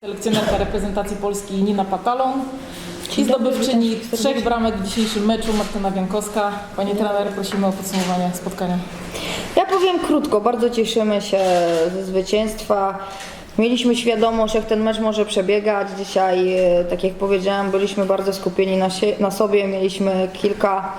Selekcjonerka reprezentacji Polski Nina Pakalon i zdobywczyni trzech bramek w dzisiejszym meczu Martyna Biankowska. Pani trener, prosimy o podsumowanie spotkania. Ja powiem krótko, bardzo cieszymy się ze zwycięstwa. Mieliśmy świadomość, jak ten mecz może przebiegać. Dzisiaj, e, tak jak powiedziałam, byliśmy bardzo skupieni na, na sobie. Mieliśmy kilka,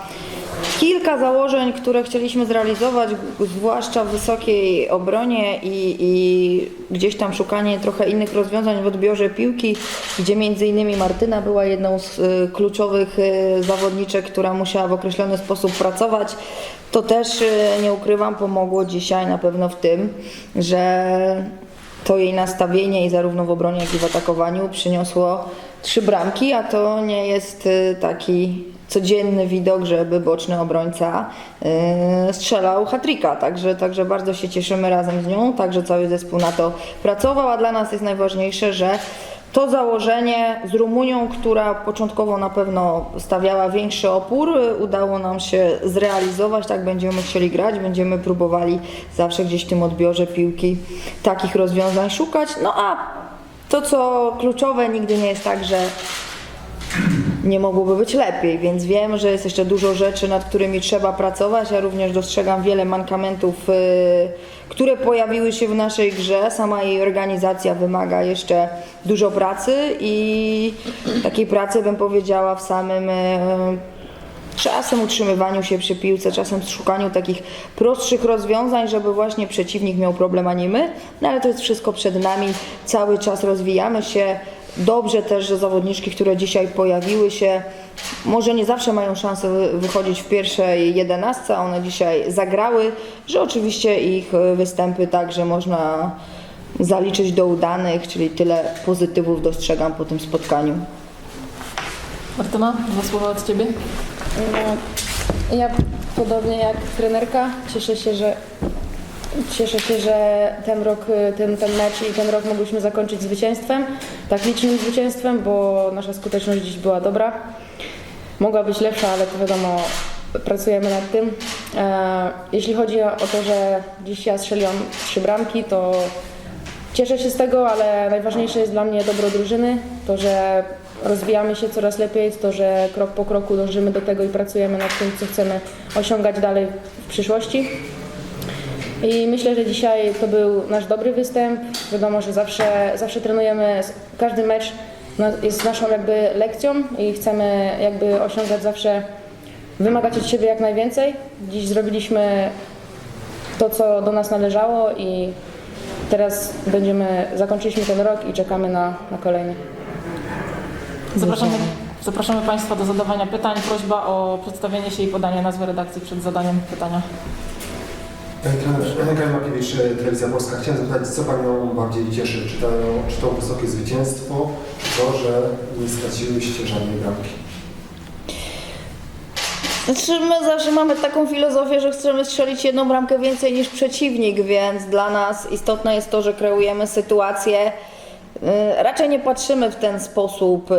kilka założeń, które chcieliśmy zrealizować, zwłaszcza w wysokiej obronie i, i gdzieś tam szukanie trochę innych rozwiązań w odbiorze piłki, gdzie między innymi Martyna była jedną z e, kluczowych e, zawodniczek, która musiała w określony sposób pracować. To też, e, nie ukrywam, pomogło dzisiaj na pewno w tym, że to jej nastawienie i zarówno w obronie, jak i w atakowaniu przyniosło trzy bramki, a to nie jest y, taki codzienny widok, żeby boczny obrońca y, strzelał hatrika. Także, także bardzo się cieszymy razem z nią, także cały zespół na to pracował, a dla nas jest najważniejsze, że to założenie z Rumunią, która początkowo na pewno stawiała większy opór, y, udało nam się zrealizować. Tak będziemy chcieli grać, będziemy próbowali zawsze gdzieś w tym odbiorze piłki takich rozwiązań szukać. No a to, co kluczowe, nigdy nie jest tak, że nie mogłoby być lepiej, więc wiem, że jest jeszcze dużo rzeczy, nad którymi trzeba pracować. Ja również dostrzegam wiele mankamentów, y, które pojawiły się w naszej grze. Sama jej organizacja wymaga jeszcze dużo pracy i takiej pracy bym powiedziała w samym y, czasem utrzymywaniu się przy piłce, czasem szukaniu takich prostszych rozwiązań, żeby właśnie przeciwnik miał problem, a nie my. No ale to jest wszystko przed nami, cały czas rozwijamy się. Dobrze też, że zawodniczki, które dzisiaj pojawiły się, może nie zawsze mają szansę wy- wychodzić w pierwszej jedenastce, a one dzisiaj zagrały, że oczywiście ich y, występy także można zaliczyć do udanych, czyli tyle pozytywów dostrzegam po tym spotkaniu. Martyna, dwa słowa od Ciebie. Ja podobnie jak trenerka cieszę się, że cieszę się, że ten rok, y, ten, ten mecz i ten rok mogliśmy zakończyć zwycięstwem, tak licznym zwycięstwem, bo nasza skuteczność dziś była dobra. Mogła być lepsza, ale to wiadomo, pracujemy nad tym. E, jeśli chodzi o to, że dziś ja strzeliłam trzy bramki, to Cieszę się z tego, ale najważniejsze jest dla mnie dobro drużyny, to, że rozwijamy się coraz lepiej, to, że krok po kroku dążymy do tego i pracujemy nad tym, co chcemy osiągać dalej w przyszłości. I myślę, że dzisiaj to był nasz dobry występ. Wiadomo, że zawsze, zawsze trenujemy, każdy mecz jest naszą jakby lekcją i chcemy jakby osiągać zawsze, wymagać od siebie jak najwięcej. Dziś zrobiliśmy to, co do nas należało i teraz będziemy, zakończyliśmy ten rok i czekamy na, na kolejny. Zapraszamy, zapraszamy Państwa do zadawania pytań. Prośba o przedstawienie się i podanie nazwy redakcji przed zadaniem pytania. Trenerze, Henryka Makiewicz, Telewizja Polska. Chciałem zapytać, co Panią bardziej cieszy? Czy to, czy to wysokie zwycięstwo, czy to, że nie straciłyście żadnej bramki? Znaczy my zawsze mamy taką filozofię, że chcemy strzelić jedną bramkę więcej niż przeciwnik, więc dla nas istotne jest to, że kreujemy sytuację. Yy, Raczej nie patrzymy w ten sposób.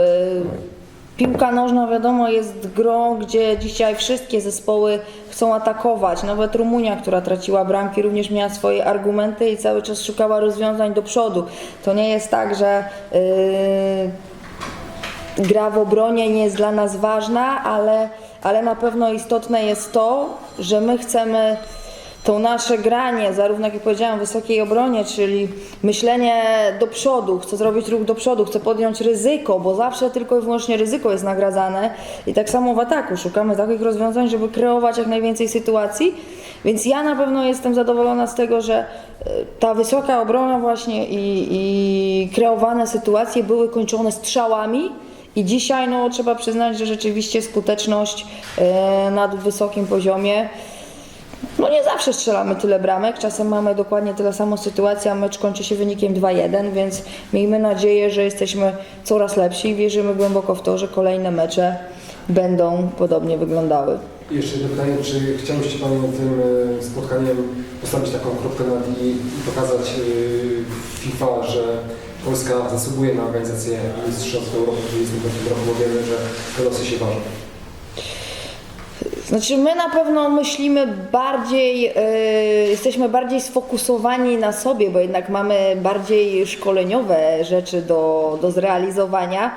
Piłka nożna wiadomo jest grą, gdzie dzisiaj wszystkie zespoły chcą atakować. Nawet Rumunia, która traciła bramki, również miała swoje argumenty i cały czas szukała rozwiązań do przodu. To nie jest tak, że yy, gra w obronie nie jest dla nas ważna, ale, ale na pewno istotne jest to, że my chcemy to nasze granie, zarówno jak powiedziałam, wysokiej obronie, czyli myślenie do przodu, chcę zrobić ruch do przodu, chcę podjąć ryzyko, bo zawsze tylko i wyłącznie ryzyko jest nagradzane. I tak samo w ataku. Szukamy takich rozwiązań, żeby kreować jak najwięcej sytuacji, więc ja na pewno jestem zadowolona z tego, że y, ta wysoka obrona właśnie i, i kreowane sytuacje były kończone strzałami, i dzisiaj no, trzeba przyznać, że rzeczywiście skuteczność e, na wysokim poziomie. No nie zawsze strzelamy tyle bramek, czasem mamy dokładnie tyle samo sytuacja, mecz kończy się wynikiem 2-1, więc miejmy nadzieję, że jesteśmy coraz lepsi i wierzymy głęboko w to, że kolejne mecze będą podobnie wyglądały. Jeszcze jedno pytanie, czy chciałyście Panią tym e, spotkaniem postawić taką kropkę nad i, pokazać e, FIFA, że Polska zasługuje na organizację Mistrzostw Europy w 2025 roku, bo wiemy, że losy się ważą. Znaczy my na pewno myślimy bardziej, e, jesteśmy bardziej sfokusowani na sobie, bo jednak mamy bardziej szkoleniowe rzeczy do, do zrealizowania.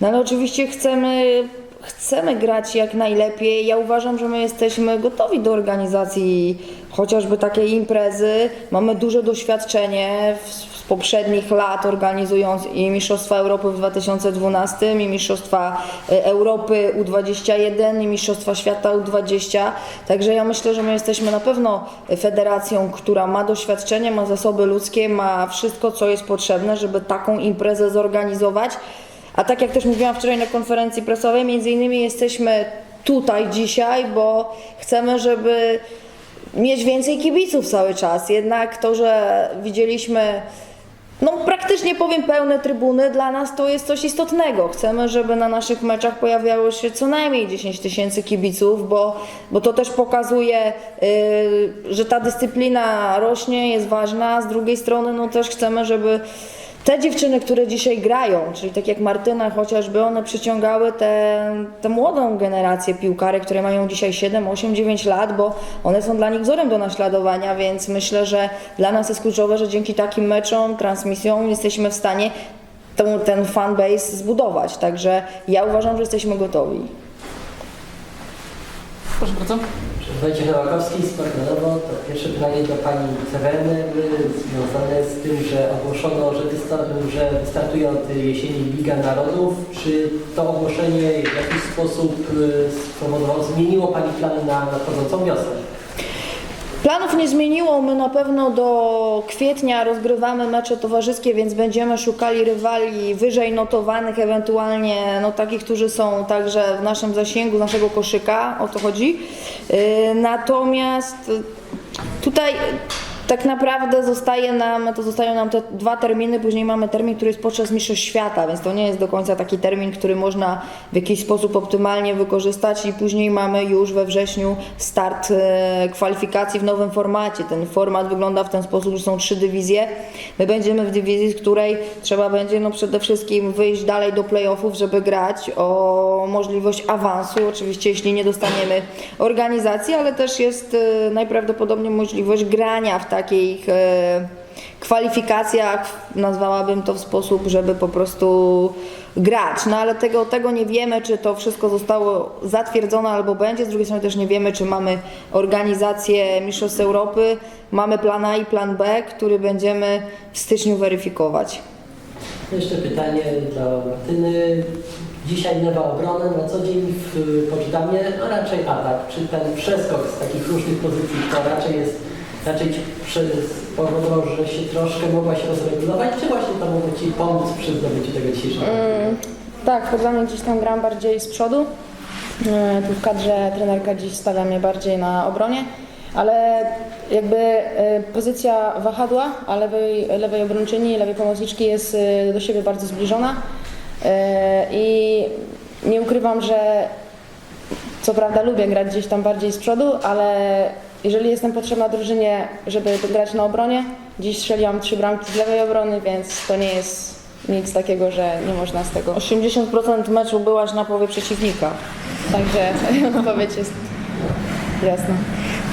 No ale oczywiście chcemy, chcemy grać jak najlepiej. Ja uważam, że my jesteśmy gotowi do organizacji chociażby takiej imprezy. Mamy duże doświadczenie z poprzednich lat organizując i Mistrzostwa Europy w 2012, i Mistrzostwa e, Europy U21, i Mistrzostwa Świata U20. Także ja myślę, że my jesteśmy na pewno federacją, która ma doświadczenie, ma zasoby ludzkie, ma wszystko, co jest potrzebne, żeby taką imprezę zorganizować. A tak jak też mówiłam wczoraj na konferencji prasowej, między innymi jesteśmy tutaj dzisiaj, bo chcemy, żeby mieć więcej kibiców cały czas. Jednak to, że widzieliśmy no praktycznie powiem pełne trybuny, dla nas to jest coś istotnego. Chcemy, żeby na naszych meczach pojawiało się co najmniej 10 tysięcy kibiców, bo, bo to też pokazuje, yy, że ta dyscyplina rośnie, jest ważna. Z drugiej strony no też chcemy, żeby te dziewczyny, które dzisiaj grają, czyli tak jak Martyna chociażby, one przyciągały tę młodą generację piłkarek, które mają dzisiaj 7, 8, 9 lat, bo one są dla nich wzorem do naśladowania, więc myślę, że dla nas jest kluczowe, że dzięki takim meczom, transmisjom jesteśmy w stanie tą, ten fanbase zbudować. Także ja uważam, że jesteśmy gotowi. Proszę bardzo. Wojciech Nowakowski, Sport na Nowo. To pierwsze pytanie do Pani Sewerny związane z tym, że ogłoszono, że, że startuje od jesieni Liga Narodów. Czy to ogłoszenie w jakiś sposób y, spowodowało, zmieniło Pani plany na nadchodzącą wiosnę? Planów nie zmieniło. My na pewno do kwietnia rozgrywamy mecze towarzyskie, więc będziemy szukali rywali wyżej notowanych, ewentualnie no, takich, którzy są także w naszym zasięgu, naszego koszyka, o to chodzi. Yy, Natomiast y, tutaj tak naprawdę zostaje nam, to zostają nam te dwa terminy, później mamy termin, który jest podczas Mistrzostw Świata, więc to nie jest do końca taki termin, który można w jakiś sposób optymalnie wykorzystać i później mamy już we wrześniu start e, kwalifikacji w nowym formacie. Ten format wygląda w ten sposób, że są trzy dywizje. My będziemy w dywizji, z której trzeba będzie no przede wszystkim wyjść dalej do playoffów, żeby grać o możliwość awansu, oczywiście jeśli nie dostaniemy organizacji, ale też jest e, najprawdopodobniej możliwość grania w takich e, kwalifikacjach, nazwałabym to w sposób, żeby po prostu grać. No ale tego, tego nie wiemy, czy to wszystko zostało zatwierdzone albo będzie. Z drugiej strony też nie wiemy, czy mamy organizację Mistrzostw Europy, mamy plan A i plan B, który będziemy w styczniu weryfikować. Jeszcze pytanie dla Martyny. Dzisiaj lewa obrona, na co dzień w Poczdamie, a raczej atak. Czy ten przeskok z takich różnych pozycji to raczej jest, raczej spowodował, że się troszkę mogłaś rozregulować, czy właśnie to mogło Ci pomóc przy zdobyciu tego dzisiejszego? Tak, dla mnie gdzieś tam gram bardziej z przodu. E, Tu w kadrze trenerka dziś stawia mnie bardziej na obronie, ale jakby e, pozycja wahadła, a lewej, lewej obrończyni lewej pomocniczki jest e, do siebie bardzo zbliżona. E, I nie ukrywam, że co prawda lubię grać gdzieś tam bardziej z przodu, ale jeżeli jestem potrzebna drużynie, żeby grać na obronie, dziś strzeliłam trzy bramki z lewej obrony, więc to nie jest nic takiego, że nie można z tego 80% meczu byłaś na połowie przeciwnika. Także odpowiedź jest jasna.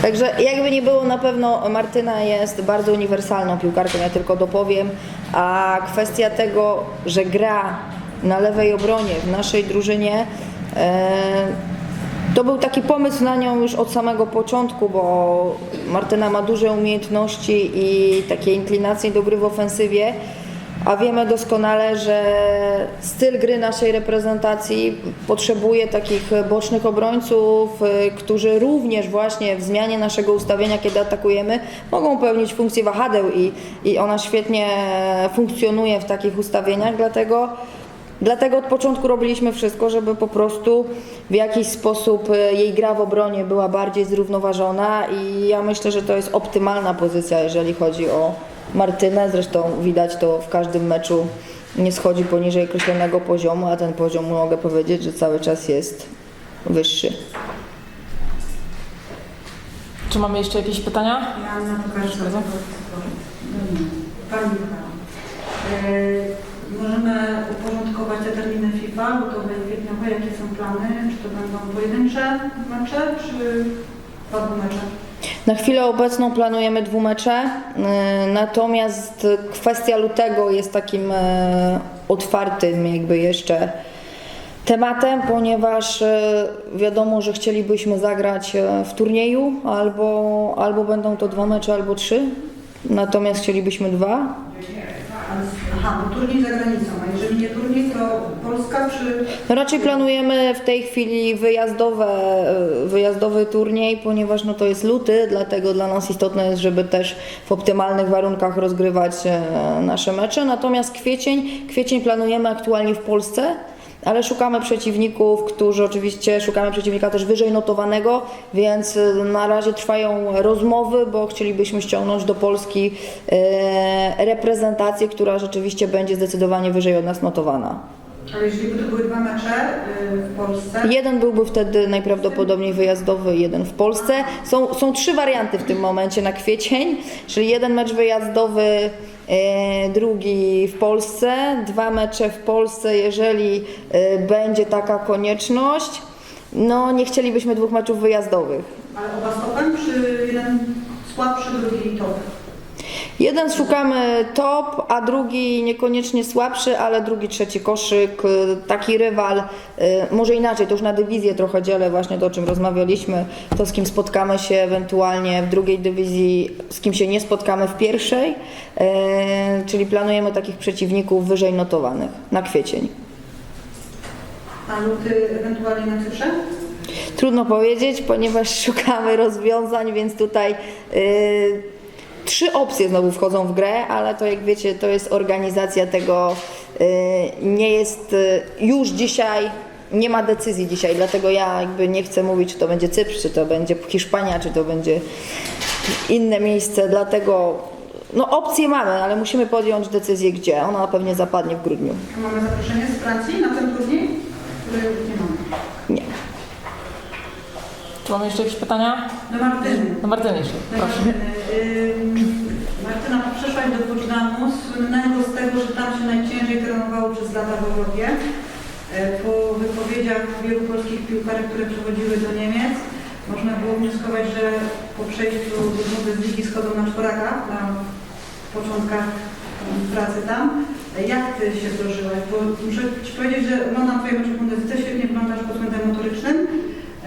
Także jakby nie było, na pewno Martyna jest bardzo uniwersalną piłkarką, ja tylko dopowiem. A kwestia tego, że gra na lewej obronie w naszej drużynie, e, to był taki pomysł na nią już od samego początku, bo Martyna ma duże umiejętności i takie inklinacje do gry w ofensywie. A wiemy doskonale, że styl gry naszej reprezentacji potrzebuje takich bocznych obrońców, y, którzy również właśnie w zmianie naszego ustawienia, kiedy atakujemy, mogą pełnić funkcję wahadeł i, i ona świetnie funkcjonuje w takich ustawieniach, dlatego Dlatego od początku robiliśmy wszystko, żeby po prostu w jakiś sposób y, jej gra w obronie była bardziej zrównoważona i ja myślę, że to jest optymalna pozycja, jeżeli chodzi o Martynę. Zresztą widać to w każdym meczu nie schodzi poniżej określonego poziomu, a ten poziom mogę powiedzieć, że cały czas jest wyższy. Czy mamy jeszcze jakieś pytania? Ja na to Proszę bardzo. Pani Michała. E, Możemy uporządkować te terminy FIFA, bo to będzie kwietniowe jakie są plany? Czy to będą pojedyncze mecze, czy dwa mecze? Na chwilę obecną planujemy dwumecze, y, natomiast kwestia lutego jest takim e, otwartym jakby jeszcze tematem, ponieważ e, wiadomo, że chcielibyśmy zagrać w turnieju, albo, albo będą to dwa mecze, albo trzy, natomiast chcielibyśmy dwa. Aha, bo turniej za granicą, a jeżeli nie turniej, to Polska czy... No raczej planujemy w tej chwili wyjazdowe, e, wyjazdowy turniej, ponieważ no to jest luty, dlatego dla nas istotne jest, żeby też w optymalnych warunkach rozgrywać e, nasze mecze. Natomiast kwiecień, kwiecień planujemy aktualnie w Polsce. Ale szukamy przeciwników, którzy oczywiście szukamy przeciwnika też wyżej notowanego, więc e, na razie trwają rozmowy, bo chcielibyśmy ściągnąć do Polski e, reprezentację, która rzeczywiście będzie zdecydowanie wyżej od nas notowana. Ale jeżeli by to były dwa mecze y, w Polsce, Jeden byłby wtedy najprawdopodobniej wyjazdowy, jeden w Polsce. Są, są trzy warianty w tym momencie na kwiecień, czyli jeden mecz wyjazdowy, e, drugi w Polsce, dwa mecze w Polsce, jeżeli e, będzie taka konieczność. No nie chcielibyśmy dwóch meczów wyjazdowych. ale oba stopem, czy jeden słabszy, drugi top? Jeden szukamy top, a drugi niekoniecznie słabszy, ale drugi, trzeci koszyk, y, taki rywal, y, może inaczej, to już na dywizję trochę dzielę właśnie to, o czym rozmawialiśmy, to z kim spotkamy się ewentualnie w drugiej dywizji, z kim się nie spotkamy w pierwszej, y, czyli planujemy takich przeciwników wyżej notowanych na kwiecień. A luty ewentualnie na Cyprze? Trudno powiedzieć, ponieważ szukamy rozwiązań, więc tutaj y, trzy opcje znowu wchodzą w grę, ale to jak wiecie, to jest organizacja tego, y, nie jest y, już dzisiaj. Nie ma decyzji dzisiaj, dlatego ja jakby nie chcę mówić, czy to będzie Cypr, czy to będzie Hiszpania, czy to będzie inne miejsce, dlatego no opcje mamy, ale musimy podjąć decyzję gdzie. Ona pewnie zapadnie w grudniu. Mamy zaproszenie z Francji na ten turniej? Który nie mamy. Mamy jeszcze jakieś pytania? Do Martyny. No Martynie jeszcze, Do proszę. Martyny. Ym, Martyna, przyszłaś do Poczdanu, słynnego z tego, że tam się najciężej trenowało przez lata w Europie. E, Po wypowiedziach wielu polskich piłkarek, które przychodziły do Niemiec, można było wnioskować, że po przejściu do Bundesliga schodzą na czworakach, na początkach pracy tam. Jak Ty się zdążyłaś? Bo muszę Ci powiedzieć, że oglądam Twoje mecze w Bundesliga, świetnie wyglądasz pod względem motorycznym.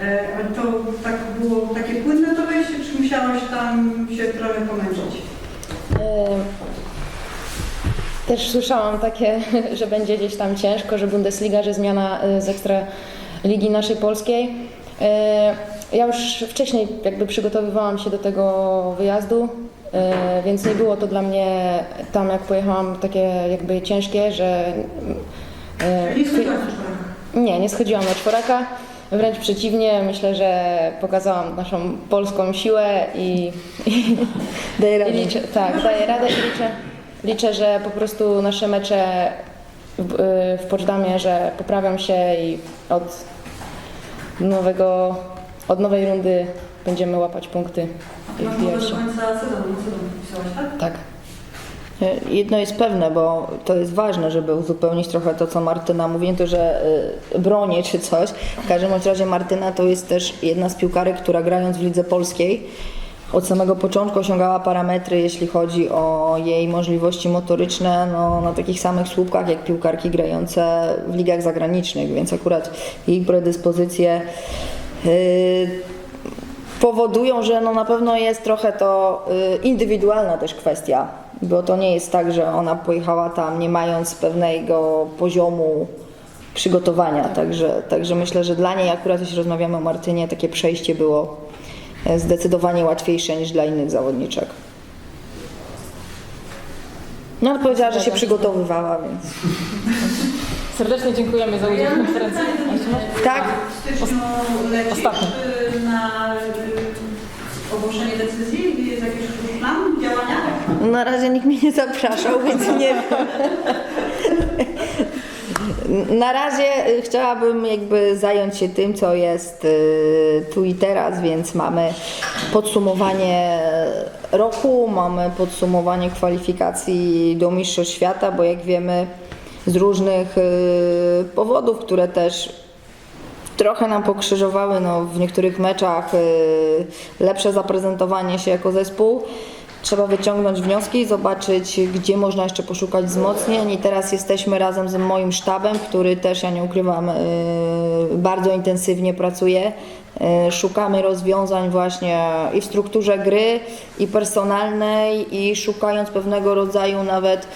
E, Ale to tak było takie płynne to wejście, czy musiałaś tam się trochę pomęczyć? Y, Też słyszałam takie, że będzie gdzieś tam ciężko, że Bundesliga, że zmiana y, z ekstra ligi naszej polskiej. Ja już wcześniej jakby przygotowywałam się do tego wyjazdu, więc nie było to dla mnie tam jak pojechałam takie jakby ciężkie, że Nie schodziłaś na czworakach. nie, nie schodziłam na czworaka. Wręcz przeciwnie, myślę, że pokazałam naszą polską siłę i, i, Daj i radę. liczę, tak, daję radę i liczę, liczę, że po prostu nasze mecze w, w Poczdamie, że poprawią się i od nowego, od nowej rundy będziemy łapać punkty i wbijać do końca sezonu, sezonu pisałaś, tak? Tak. Jedno jest pewne, bo to jest ważne, żeby uzupełnić trochę to, co Martyna mówi, to, że y, bronię czy coś. W każdym razie Martyna to jest też jedna z piłkarek, która grając w lidze polskiej od samego początku osiągała parametry, jeśli chodzi o jej możliwości motoryczne, no, na takich samych słupkach jak piłkarki grające w ligach zagranicznych, więc akurat jej predyspozycje y, powodują, że no na pewno jest trochę to y, indywidualna też kwestia, bo to nie jest tak, że ona pojechała tam nie mając pewnego poziomu przygotowania, także, także myślę, że dla niej akurat jeśli rozmawiamy o Martynie, takie przejście było e, zdecydowanie łatwiejsze niż dla innych zawodniczek. No ale powiedziała, że się przygotowywała, więc... Serdecznie dziękujemy za udział w konferencji. Tak, W styczniu lecisz Ostatni. y, na y, ogłoszenie decyzji? Jest jakiś plan? Na razie nikt mnie nie zapraszał, więc nie wiem. Na razie y, chciałabym jakby zająć się tym, co jest y, tu i teraz, więc mamy podsumowanie roku, mamy podsumowanie kwalifikacji do Mistrzostw Świata, bo jak wiemy z różnych y, powodów, które też trochę nam pokrzyżowały no, w niektórych meczach lepsze zaprezentowanie się jako zespół. Trzeba wyciągnąć wnioski, zobaczyć, gdzie można jeszcze poszukać wzmocnień. I teraz jesteśmy razem z moim sztabem, który też, ja nie ukrywam, y, bardzo intensywnie pracuje. Y, Szukamy rozwiązań właśnie i w strukturze gry, i personalnej, i szukając pewnego rodzaju nawet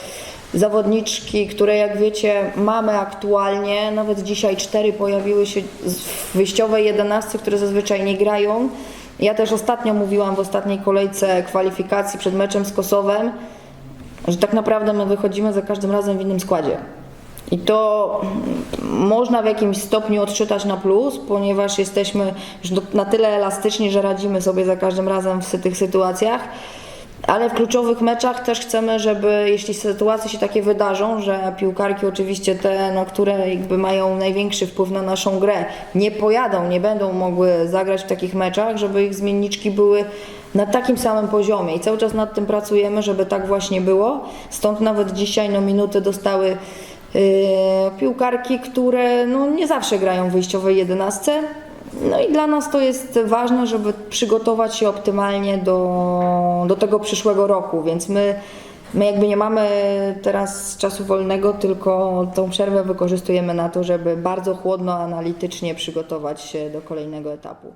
zawodniczki, które jak wiecie mamy aktualnie, nawet dzisiaj cztery pojawiły się w wyjściowej jedenastce, które zazwyczaj nie grają. Ja też ostatnio mówiłam w ostatniej kolejce kwalifikacji przed meczem z Kosowem, że tak naprawdę my wychodzimy za każdym razem w innym składzie. I to można w jakimś stopniu odczytać na plus, ponieważ jesteśmy już na tyle elastyczni, że radzimy sobie za każdym razem w tych sytuacjach. Ale w kluczowych meczach też chcemy, żeby jeśli sytuacje się takie wydarzą, że piłkarki oczywiście te, no, które jakby mają największy wpływ na naszą grę, nie pojadą, nie będą mogły zagrać w takich meczach, żeby ich zmienniczki były na takim samym poziomie i cały czas nad tym pracujemy, żeby tak właśnie było. Stąd nawet dzisiaj no, minuty dostały yy, piłkarki, które no, nie zawsze grają w wyjściowej jedenastce. No i dla nas to jest ważne, żeby przygotować się optymalnie do, do tego przyszłego roku, więc my, my jakby nie mamy teraz czasu wolnego, tylko tą przerwę wykorzystujemy na to, żeby bardzo chłodno, analitycznie przygotować się do kolejnego etapu.